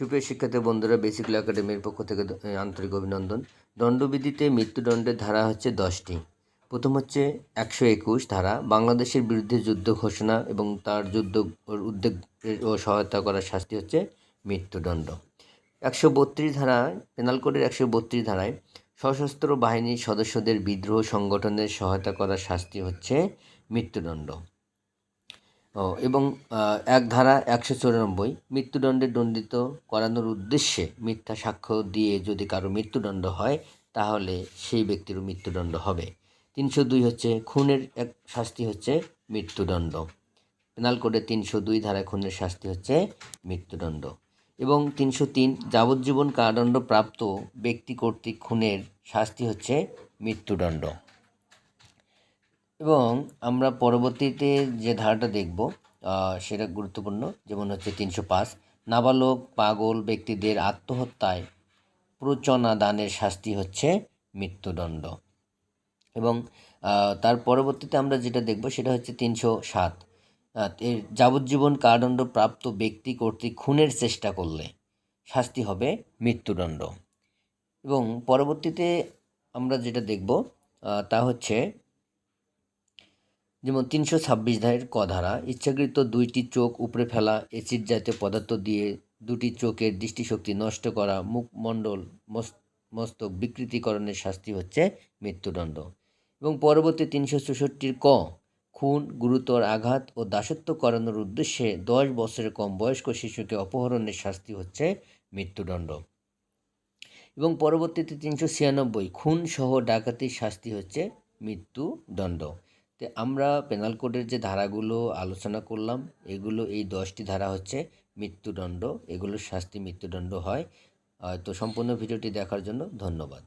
সুপ্রিয় শিক্ষার্থী বন্ধুরা বেসিক্যাল একাডেমির পক্ষ থেকে আন্তরিক অভিনন্দন। দণ্ডবিধিতে মৃত্যুদণ্ডের ধারা হচ্ছে দশটি। প্রথম হচ্ছে একশো একুশ ধারা, বাংলাদেশের বিরুদ্ধে যুদ্ধ ঘোষণা এবং তার যুদ্ধ উদ্যোগ ও সহায়তা করার শাস্তি হচ্ছে মৃত্যুদণ্ড। একশো বত্রিশ ধারায় পেনাল কোডের একশো বত্রিশ ধারায় সশস্ত্র বাহিনীর সদস্যদের বিদ্রোহ সংগঠনের সহায়তা করার শাস্তি হচ্ছে মৃত্যুদণ্ড। এবং এক ধারা একশো চুরানব্বই, মৃত্যুদণ্ডে দণ্ডিত করানোর উদ্দেশ্যে মিথ্যা সাক্ষ্য দিয়ে যদি কারও মৃত্যুদণ্ড হয়, তাহলে সেই ব্যক্তিরও মৃত্যুদণ্ড হবে। তিনশো দুই হচ্ছে খুনের এক শাস্তি হচ্ছে মৃত্যুদণ্ড। পেনাল কোডে তিনশো দুই ধারায় খুনের শাস্তি হচ্ছে মৃত্যুদণ্ড। এবং তিনশো তিন যাবজ্জীবন কারাদণ্ড প্রাপ্ত ব্যক্তি কর্তৃক খুনের শাস্তি হচ্ছে মৃত্যুদণ্ড। এবং আমরা পরবর্তীতে যে ধারাটা দেখব সেটা গুরুত্বপূর্ণ, যেমন হচ্ছে তিনশো পাঁচ। নাবালক পাগল ব্যক্তিদের আত্মহত্যায় প্রচনা দানের শাস্তি হচ্ছে মৃত্যুদণ্ড। এবং তার পরবর্তীতে আমরা যেটা দেখব, সেটা হচ্ছে তিনশো সাত। এর যাবজ্জীবন কারাদণ্ড প্রাপ্ত ব্যক্তি কর্তৃক খুনের চেষ্টা করলে শাস্তি হবে মৃত্যুদণ্ড। এবং পরবর্তীতে আমরা যেটা দেখব তা হচ্ছে যেমন তিনশো ছাব্বিশ ধারের ক ধারা, ইচ্ছাকৃত দুইটি চোখ উপড়ে ফেলা, এসিড জাতীয় পদার্থ দিয়ে দুটি চোখের দৃষ্টিশক্তি নষ্ট করা, মুখমণ্ডল মস- মস্তক বিকৃতিকরণের শাস্তি হচ্ছে মৃত্যুদণ্ড। এবং পরবর্তী তিনশো চৌষট্টির ক, খুন, গুরুতর আঘাত ও দাসত্ব করানোর উদ্দেশ্যে দশ বছরের কম বয়স্ক শিশুকে অপহরণের শাস্তি হচ্ছে মৃত্যুদণ্ড। এবং পরবর্তীতে তিনশো ছিয়ানব্বই, খুন সহ ডাকাতির শাস্তি হচ্ছে মৃত্যুদণ্ড। তো আমরা পেনাল কোডের যে ধারাগুলো আলোচনা করলাম, এগুলো এই দশটি ধারা হচ্ছে মৃত্যুদণ্ড। এগুলোর শাস্তি মৃত্যুদণ্ড হয়। তো সম্পূর্ণ ভিডিওটি দেখার জন্য ধন্যবাদ।